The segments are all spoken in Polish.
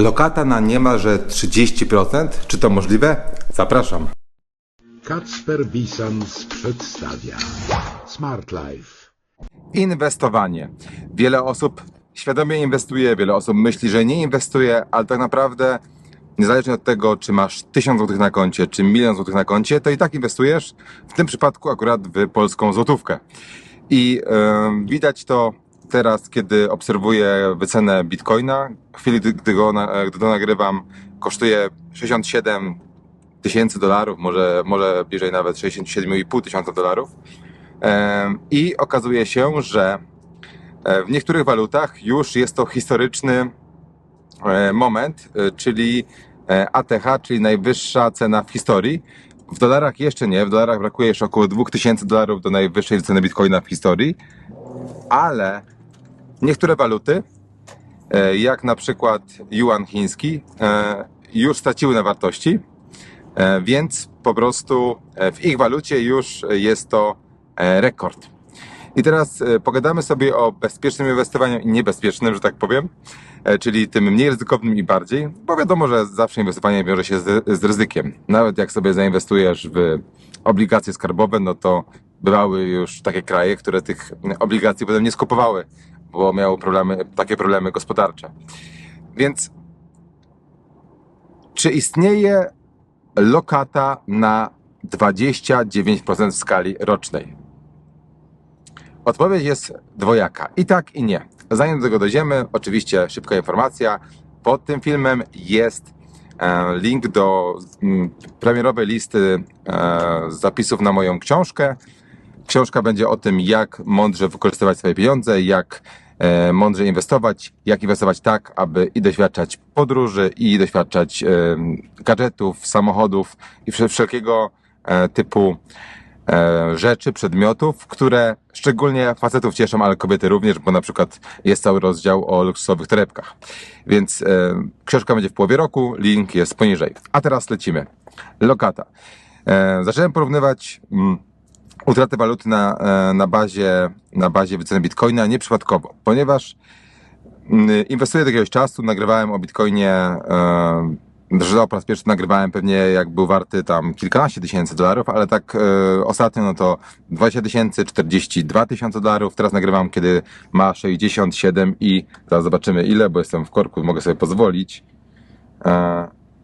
Lokata na niemalże 30%? Czy to możliwe? Zapraszam. Kacper Bisans przedstawia Smart Life. Inwestowanie. Wiele osób świadomie inwestuje, wiele osób myśli, że nie inwestuje, ale tak naprawdę niezależnie od tego, czy masz 1000 zł na koncie, czy milion złotych na koncie, to i tak inwestujesz, w tym przypadku akurat w polską złotówkę. I e, widać to teraz, kiedy obserwuję wycenę bitcoina. W chwili, gdy, go, gdy to nagrywam, kosztuje 67 tysięcy dolarów, może, może bliżej nawet 67,5 tysiąca dolarów. I okazuje się, że e, w niektórych walutach już jest to historyczny e, moment, e, czyli ATH, czyli najwyższa cena w historii. W dolarach jeszcze nie, w dolarach brakuje jeszcze około 2000 dolarów do najwyższej ceny bitcoina w historii, ale niektóre waluty, e, jak na przykład yuan chiński, e, już straciły na wartości, E, więc po prostu w ich walucie już jest to rekord. I teraz pogadamy sobie o bezpiecznym inwestowaniu i niebezpiecznym, że tak powiem, czyli tym mniej ryzykownym i bardziej, bo wiadomo, że zawsze inwestowanie wiąże się z, z ryzykiem. Nawet jak sobie zainwestujesz w obligacje skarbowe, no to bywały już takie kraje, które tych obligacji potem nie skupowały, bo miały problemy, takie problemy gospodarcze. Więc czy istnieje lokata na 29% w skali rocznej? Odpowiedź jest dwojaka. I tak, i nie. Zanim do tego dojdziemy, oczywiście szybka informacja. Pod tym filmem jest e, link do mm, premierowej listy e, zapisów na moją książkę. Książka będzie o tym, jak mądrze wykorzystywać swoje pieniądze, jak e, mądrze inwestować, jak inwestować tak, aby i doświadczać podróży, i doświadczać e, gadżetów, samochodów i wszel- wszelkiego e, typu rzeczy, przedmiotów, które szczególnie facetów cieszą, ale kobiety również, bo na przykład jest cały rozdział o luksusowych torebkach. Więc e, książka będzie w połowie roku, link jest poniżej. A teraz lecimy. Lokata. E, zacząłem porównywać mm, utratę waluty na, e, na, bazie, na bazie wyceny bitcoina nieprzypadkowo, ponieważ mm, inwestuję od jakiegoś czasu, nagrywałem o bitcoinie, e, że po raz pierwszy nagrywałem pewnie jak był warty tam kilkanaście tysięcy dolarów, ale tak e, ostatnio no to 20 tysięcy, 42 tysiące dolarów, teraz nagrywam kiedy ma 67 i zaraz zobaczymy ile, bo jestem w korku, mogę sobie pozwolić.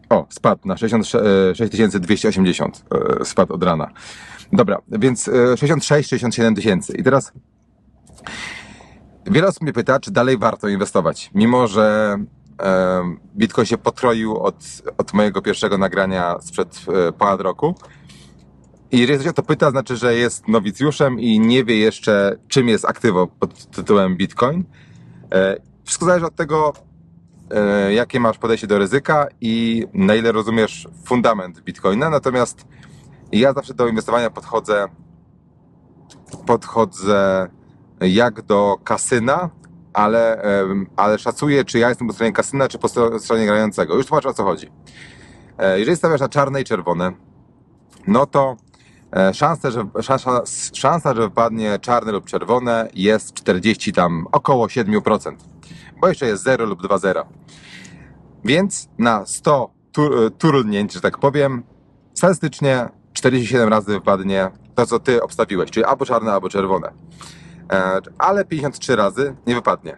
O, spadł na 66 280, e, spadł od rana. Dobra, więc e, 66, 67 tysięcy. I teraz wiele osób mnie pyta, czy dalej warto inwestować, mimo że e, Bitcoin się potroił od, od mojego pierwszego nagrania sprzed e, ponad roku. I jeżeli ktoś o to pyta, znaczy, że jest nowicjuszem i nie wie jeszcze, czym jest aktywo pod tytułem Bitcoin. E, wszystko zależy od tego, e, jakie masz podejście do ryzyka i na ile rozumiesz fundament Bitcoina. Natomiast ja zawsze do inwestowania podchodzę, podchodzę jak do kasyna, ale, ale szacuję, czy ja jestem po stronie kasyna, czy po stro- stronie grającego. Już tłumaczę o co chodzi. E, Jeżeli stawiasz na czarne i czerwone, no to e, szansa, że, szansa, szansa, że wypadnie czarne lub czerwone jest 40 tam, około 7%. Bo jeszcze jest 0 lub 2-0. Więc na 100 tur, turlnięć, że tak powiem, statystycznie 47 razy wypadnie to, co ty obstawiłeś, czyli albo czarne, albo czerwone. E, Ale 53 razy nie wypadnie.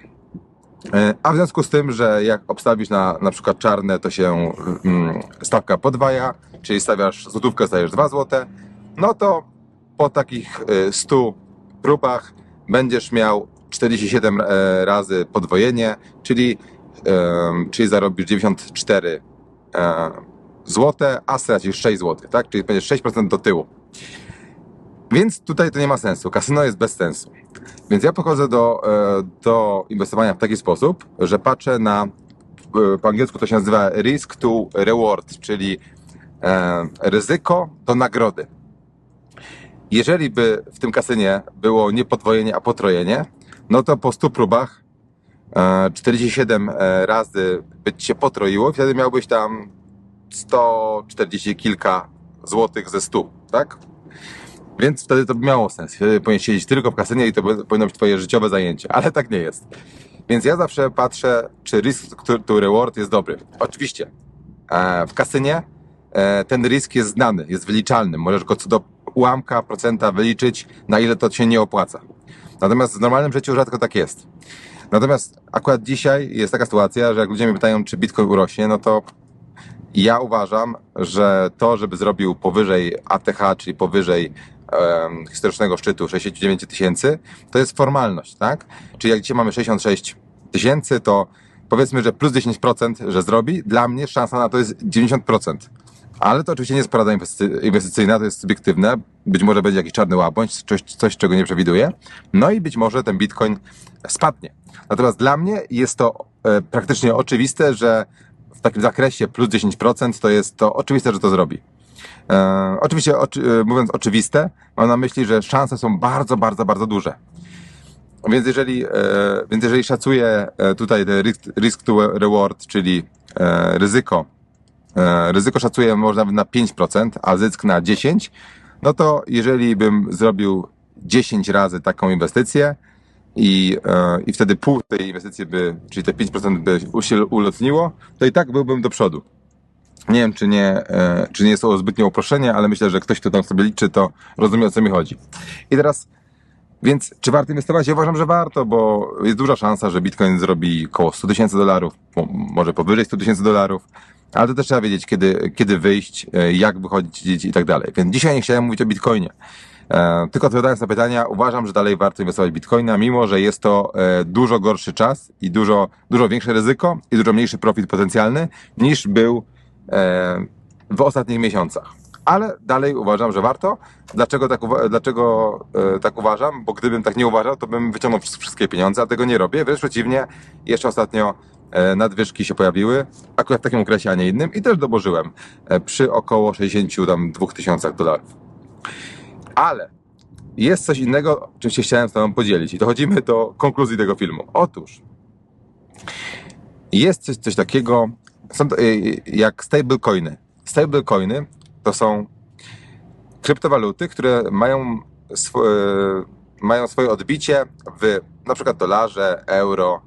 E, A w związku z tym, że jak obstawisz na na przykład czarne, to się mm, stawka podwaja, czyli stawiasz złotówkę, stajesz 2 złote, no to po takich e, 100 próbach będziesz miał 47 e, razy podwojenie, czyli, czyli zarobisz 94 e, złote, a stracisz 6 zł, tak? Czyli będziesz 6% do tyłu. Więc tutaj to nie ma sensu. Kasyno jest bez sensu. Więc ja podchodzę do, e, do inwestowania w taki sposób, że patrzę na, e, po angielsku to się nazywa risk to reward, czyli e, ryzyko do nagrody. Jeżeli by w tym kasynie było nie podwojenie, a potrojenie, no to po 100 próbach e, 47 e, razy by ci się potroiło, wtedy miałbyś tam 140 kilka złotych ze 100, tak? Więc wtedy to by miało sens. Wtedy powinien siedzieć tylko w kasynie i to powinno być twoje życiowe zajęcie, ale tak nie jest. Więc ja zawsze patrzę, czy risk to reward jest dobry. Oczywiście, e, w kasynie e, ten risk jest znany, jest wyliczalny. Możesz go co do ułamka procenta wyliczyć, na ile to się nie opłaca. Natomiast w normalnym życiu rzadko tak jest. Natomiast akurat dzisiaj jest taka sytuacja, że jak ludzie mnie pytają, czy Bitcoin urośnie, no to ja uważam, że to, żeby zrobił powyżej ATH, czyli powyżej em, historycznego szczytu 69 tysięcy, to jest formalność, tak? Czyli jak dzisiaj mamy 66 tysięcy, to powiedzmy, że plus 10%, że zrobi, dla mnie szansa na to jest 90%. Ale to oczywiście nie jest porada inwestycy- inwestycyjna, to jest subiektywne. Być może będzie jakiś czarny łabędź, coś, coś, czego nie przewiduję. No i być może ten bitcoin spadnie. Natomiast dla mnie jest to e, praktycznie oczywiste, że w takim zakresie plus 10% to jest to oczywiste, że to zrobi. E, oczywiście, oczy, e, mówiąc oczywiste, mam na myśli, że szanse są bardzo, bardzo, bardzo duże. Więc jeżeli, e, więc jeżeli szacuję e, tutaj risk, risk to reward, czyli e, ryzyko, e, ryzyko szacuję może nawet na 5%, a zysk na 10%, no to jeżeli bym zrobił 10 razy taką inwestycję i, e, i wtedy pół tej inwestycji by, czyli te 5% by się ulotniło, to i tak byłbym do przodu. Nie wiem, czy nie, e, czy nie jest to zbytnie uproszczenie, ale myślę, że ktoś, kto tam sobie liczy, to rozumie, o co mi chodzi. I teraz więc czy warto inwestować? Ja uważam, że warto, bo jest duża szansa, że Bitcoin zrobi około 100 tysięcy dolarów, mo- może powyżej 100 tysięcy dolarów, ale to też trzeba wiedzieć, kiedy, kiedy wyjść, e, jak wychodzić i tak dalej. Więc dzisiaj nie chciałem mówić o Bitcoinie. E, Tylko odpowiadając na pytania, uważam, że dalej warto inwestować w Bitcoina, mimo że jest to e, dużo gorszy czas i dużo, dużo większe ryzyko i dużo mniejszy profit potencjalny niż był e, w ostatnich miesiącach. Ale dalej uważam, że warto. Dlaczego tak, dlaczego, tak uważam? Bo gdybym tak nie uważał, to bym wyciągnął wsz- wszystkie pieniądze, a tego nie robię. Wręcz przeciwnie, jeszcze ostatnio nadwyżki się pojawiły, akurat w takim okresie, a nie innym i też dołożyłem e, przy około 62 tysiącach dolarów. Ale jest coś innego, czym się chciałem z Tobą podzielić i dochodzimy do konkluzji tego filmu. Otóż jest coś, coś takiego, są to, y, jak stablecoiny. Stablecoiny to są kryptowaluty, które mają, swo, y, mają swoje odbicie w na przykład dolarze, euro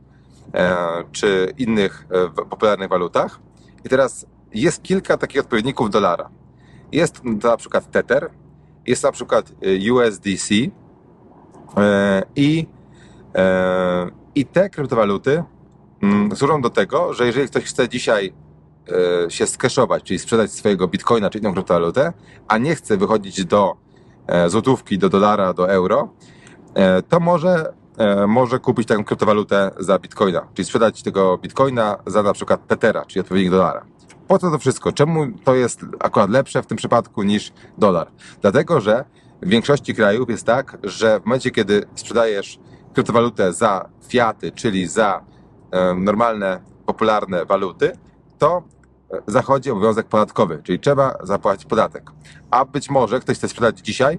e, czy innych e, popularnych walutach. I teraz jest kilka takich odpowiedników dolara. Jest na przykład Tether, jest na przykład y, USDC e, i, e, i te kryptowaluty mm, służą do tego, że jeżeli ktoś chce dzisiaj e, się skeszować, czyli sprzedać swojego bitcoina czy inną kryptowalutę, a nie chce wychodzić do e, złotówki, do dolara, do euro, e, to może, e, może kupić taką kryptowalutę za bitcoina, czyli sprzedać tego bitcoina za na przykład tetera, czyli odpowiednik dolara. Po co to wszystko? Czemu to jest akurat lepsze w tym przypadku niż dolar? Dlatego, że w większości krajów jest tak, że w momencie, kiedy sprzedajesz kryptowalutę za fiaty, czyli za normalne, popularne waluty, to e, zachodzi obowiązek podatkowy, czyli trzeba zapłacić podatek. A być może ktoś chce sprzedać dzisiaj,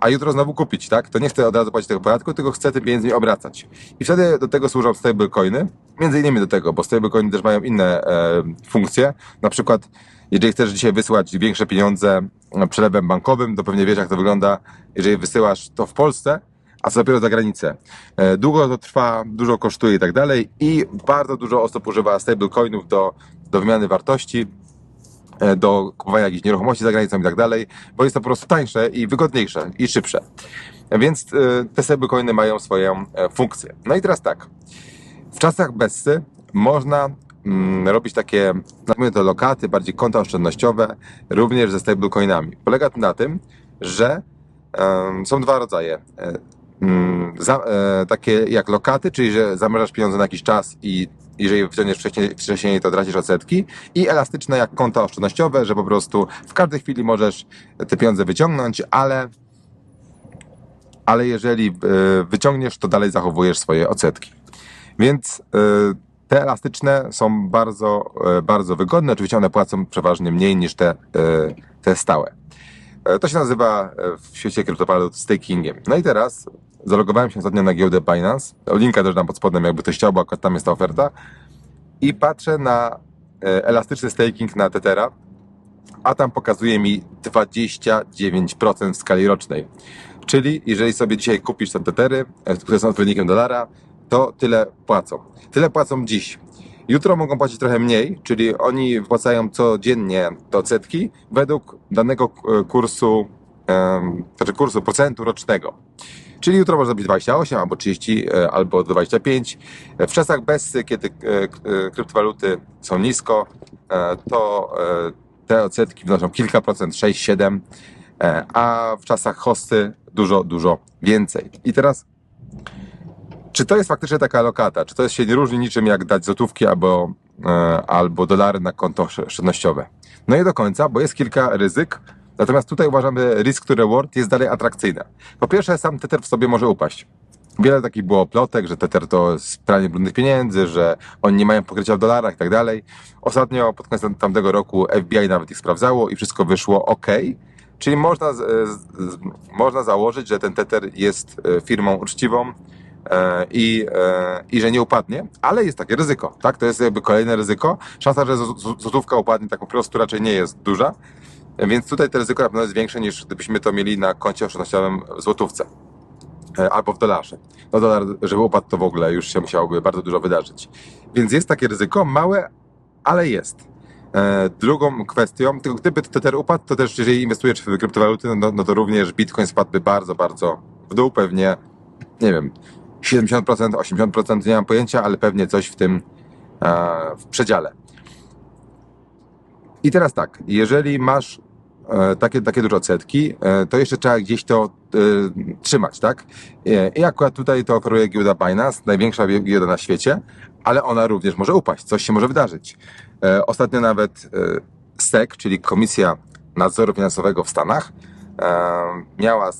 a jutro znowu kupić, tak? To nie chce od razu płacić tego podatku, tylko chce tymi pieniędzmi obracać. I wtedy do tego służą stablecoiny, między innymi do tego, bo stablecoiny też mają inne e, funkcje. Na przykład, jeżeli chcesz dzisiaj wysłać większe pieniądze e, przelewem bankowym, to pewnie wiesz, jak to wygląda, jeżeli wysyłasz to w Polsce, a co dopiero za granicę. E, Długo to trwa, dużo kosztuje i tak dalej i bardzo dużo osób używa stablecoinów do, do wymiany wartości, do kupowania jakichś nieruchomości za granicą i tak dalej, bo jest to po prostu tańsze i wygodniejsze i szybsze. Więc e, te stablecoiny mają swoją e, funkcję. No i teraz tak. W czasach bessy można mm, robić takie, nazwijmy to lokaty, bardziej konta oszczędnościowe, również ze stablecoinami. Polega to na tym, że em, są dwa rodzaje. E, mm, za, e, takie jak lokaty, czyli że zamrażasz pieniądze na jakiś czas i jeżeli wyciągniesz wcześniej, wcześniej, to tracisz odsetki. I elastyczne jak konta oszczędnościowe, że po prostu w każdej chwili możesz te pieniądze wyciągnąć, ale ale jeżeli e, wyciągniesz, to dalej zachowujesz swoje odsetki. Więc e, te elastyczne są bardzo, e, bardzo wygodne. Oczywiście one płacą przeważnie mniej niż te, te stałe. To się nazywa w świecie kryptowalut stakingiem. No i teraz zalogowałem się ostatnio na giełdę Binance. Linka też dam pod spodem, jakby ktoś chciał, bo akurat tam jest ta oferta. I patrzę na e, elastyczny staking na Tethera, a tam pokazuje mi 29% w skali rocznej. Czyli jeżeli sobie dzisiaj kupisz te Tethery, e, które są odpowiednikiem dolara, to tyle płacą. Tyle płacą dziś. Jutro mogą płacić trochę mniej, czyli oni wpłacają codziennie te odsetki według danego e, kursu, znaczy kursu procentu rocznego. Czyli jutro może być 28, albo 30, e, albo 25. E, W czasach Bessy, kiedy e, kryptowaluty są nisko, to te odsetki wynoszą kilka procent, 6, 7, e, a w czasach hosty dużo, dużo więcej. I teraz czy to jest faktycznie taka lokata? Czy to jest, się nie różni niczym jak dać złotówki albo, albo dolary na konto sz- oszczędnościowe? No nie do końca, bo jest kilka ryzyk. Natomiast tutaj uważamy, risk to reward jest dalej atrakcyjne. Po pierwsze, sam Tether w sobie może upaść. Wiele takich było plotek, że Tether to pranie brudnych pieniędzy, że oni nie mają pokrycia w dolarach i tak dalej. Ostatnio, pod koniec tamtego roku, FBI nawet ich sprawdzało i wszystko wyszło ok. Czyli można, z, z, można założyć, że ten Tether jest e, firmą uczciwą, e, i, e, i że nie upadnie, ale jest takie ryzyko, tak? To jest jakby kolejne ryzyko. Szansa, że zł- zł- złotówka upadnie tak po prostu raczej nie jest duża, więc tutaj to ryzyko na pewno jest większe niż gdybyśmy to mieli na koncie oszczędnościowym w złotówce e, albo w dolarze. No dolar, żeby upadł, to w ogóle już się musiałoby bardzo dużo wydarzyć. Więc jest takie ryzyko, małe, ale jest. E, Drugą kwestią, tylko gdyby Tether upadł, to też jeżeli inwestujesz w kryptowaluty, no, no to również Bitcoin spadłby bardzo, bardzo w dół, pewnie, nie wiem, 70%, 80%, nie mam pojęcia, ale pewnie coś w tym e, w przedziale. I teraz tak, jeżeli masz takie, takie duże odsetki, e, to jeszcze trzeba gdzieś to e, trzymać, tak? E, I akurat tutaj to oferuje giełda Binance, największa gie- giełda na świecie, ale ona również może upaść, coś się może wydarzyć. E, Ostatnio nawet e, SEC, czyli Komisja Nadzoru Finansowego w Stanach, e, miała, e,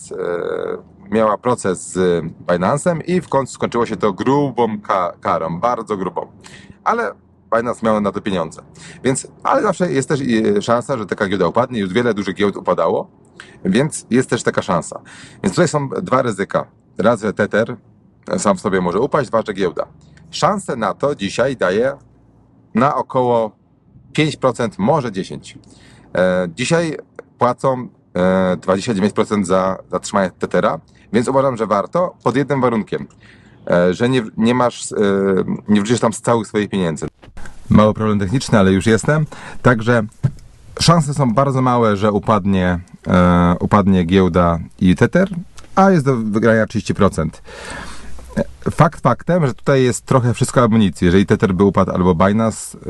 miała proces z Binance'em i w końcu skończyło się to grubą ka- karą, bardzo grubą. Ale Binance miał na to pieniądze. Więc, ale zawsze jest też e, szansa, że taka giełda upadnie. Już wiele dużych giełd upadało, więc jest też taka szansa. Więc tutaj są dwa ryzyka. Raz, że Tether sam w sobie może upaść, dwa, że giełda. Szansę na to dzisiaj daje na około 5%, może 10%. E, dzisiaj płacą e, 29% za zatrzymanie Tethera, więc uważam, że warto pod jednym warunkiem, e, że nie, nie masz, e, nie wrzucisz tam z całych swoich pieniędzy. Mały problem techniczny, ale już jestem. Także szanse są bardzo małe, że upadnie, e, upadnie giełda i Tether, a jest do wygrania 30%. E, Fakt faktem, że tutaj jest trochę wszystko nic. Jeżeli Tether by upadł albo Binance, y,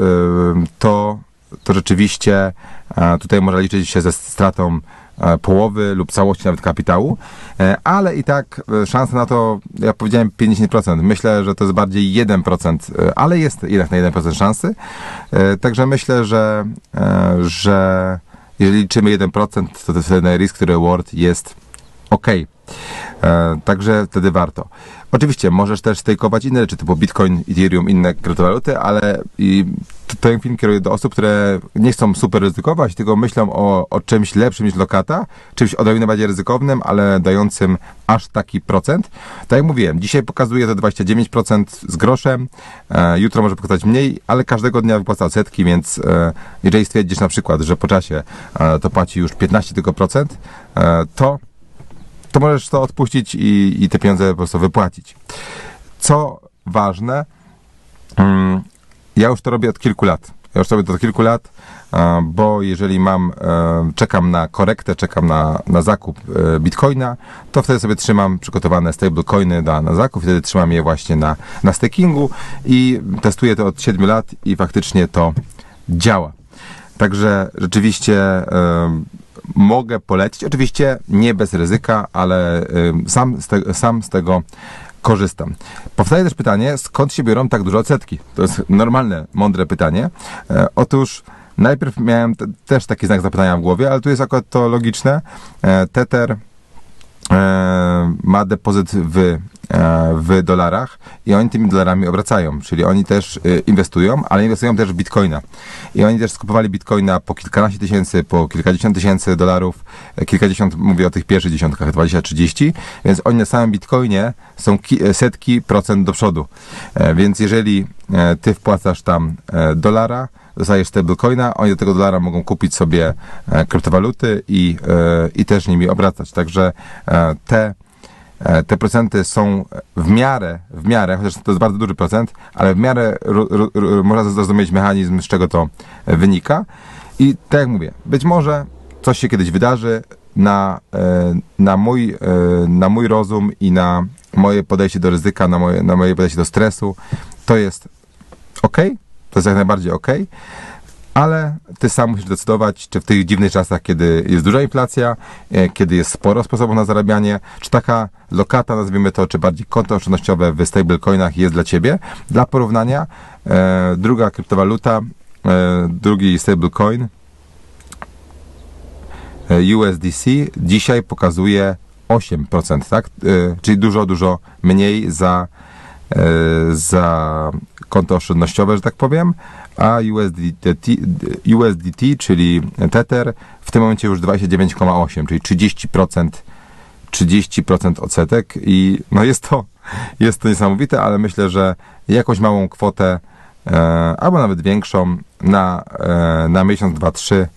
to, to rzeczywiście e, tutaj można liczyć się ze stratą e, połowy lub całości nawet kapitału, E, ale i tak szanse na to, ja powiedziałem 50%, myślę, że to jest bardziej 1%, e, ale jest jednak na 1% szansy, także myślę, że, że jeżeli liczymy 1%, to ten risk to reward jest ok. E, także wtedy warto. Oczywiście możesz też stakeować inne rzeczy, typu Bitcoin, Ethereum, inne kryptowaluty, ale i ten film kieruję do osób, które nie chcą super ryzykować, tylko myślą o, o czymś lepszym niż lokata, czymś odrobinę bardziej ryzykownym, ale dającym aż taki procent. Tak jak mówiłem, dzisiaj pokazuje to 29% z groszem, e, jutro może pokazać mniej, ale każdego dnia wypłaca odsetki, więc e, jeżeli stwierdzisz na przykład, że po czasie e, to płaci już 15 tylko procent, e, to to możesz to odpuścić i, i te pieniądze po prostu wypłacić. Co ważne, mm, ja już to robię od kilku lat. Ja już to robię od kilku lat, e, bo jeżeli mam, e, czekam na korektę, czekam na, na zakup e, bitcoina, to wtedy sobie trzymam przygotowane stablecoiny na, na zakup, wtedy trzymam je właśnie na, na stakingu i testuję to od 7 lat i faktycznie to działa. Także rzeczywiście ym, mogę polecić. Oczywiście nie bez ryzyka, ale ym, sam, z te, sam z tego korzystam. Powstaje też pytanie, skąd się biorą tak duże odsetki? To jest normalne, mądre pytanie. E, otóż najpierw miałem te, też taki znak zapytania w głowie, ale tu jest akurat to logiczne. E, Tether e, ma depozyt w, w dolarach i oni tymi dolarami obracają, czyli oni też e, inwestują, ale inwestują też w bitcoina. I oni też skupowali bitcoina po kilkanaście tysięcy, po kilkadziesiąt tysięcy dolarów, e, kilkadziesiąt, mówię o tych pierwszych dziesiątkach, 20-30, więc oni na samym bitcoinie są ki, e, setki procent do przodu. E, Więc jeżeli e, ty wpłacasz tam e, dolara, dostajesz stablecoina, oni do tego dolara mogą kupić sobie e, kryptowaluty i, e, i też nimi obracać. Także e, te e, te procenty są w miarę, w miarę, chociaż to jest bardzo duży procent, ale w miarę można zrozumieć mechanizm, z czego to e, wynika. I tak jak mówię, być może coś się kiedyś wydarzy na, e, na, mój, e, na mój rozum i na moje podejście do ryzyka, na moje, na moje podejście do stresu. To jest ok, to jest jak najbardziej ok, ale ty sam musisz decydować, czy w tych dziwnych czasach, kiedy jest duża inflacja, e, kiedy jest sporo sposobów na zarabianie, czy taka lokata, nazwijmy to, czy bardziej konto oszczędnościowe w stablecoinach jest dla ciebie. Dla porównania, e, druga kryptowaluta, e, drugi stablecoin, e, USDC, dzisiaj pokazuje 8%, tak? E, czyli dużo, dużo mniej za, za konto oszczędnościowe, że tak powiem, a USDT, USDT, czyli Tether, w tym momencie już 29,8, czyli 30%, 30% odsetek i no jest to, jest to niesamowite, ale myślę, że jakąś małą kwotę, e, albo nawet większą na, e, na miesiąc, dwa, trzy,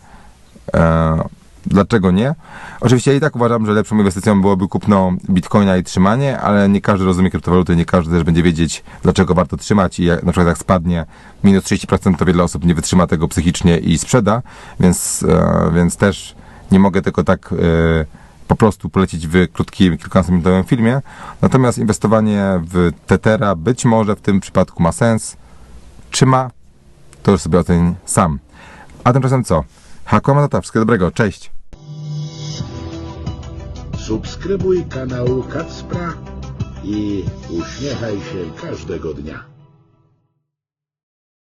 e, Dlaczego nie? Oczywiście ja i tak uważam, że lepszą inwestycją byłoby kupno bitcoina i trzymanie, ale nie każdy rozumie kryptowaluty, nie każdy też będzie wiedzieć, dlaczego warto trzymać i jak, na przykład jak spadnie minus 30%, to wiele osób nie wytrzyma tego psychicznie i sprzeda, więc, e, więc też nie mogę tylko tak e, po prostu polecić w krótkim, kilkunastominutowym filmie. Natomiast inwestowanie w Tetera być może w tym przypadku ma sens. Czy ma? To już sobie oceń sam. A tymczasem co? Hakuma Tata, wszystkiego dobrego, cześć! Subskrybuj kanał Kacpra i uśmiechaj się każdego dnia.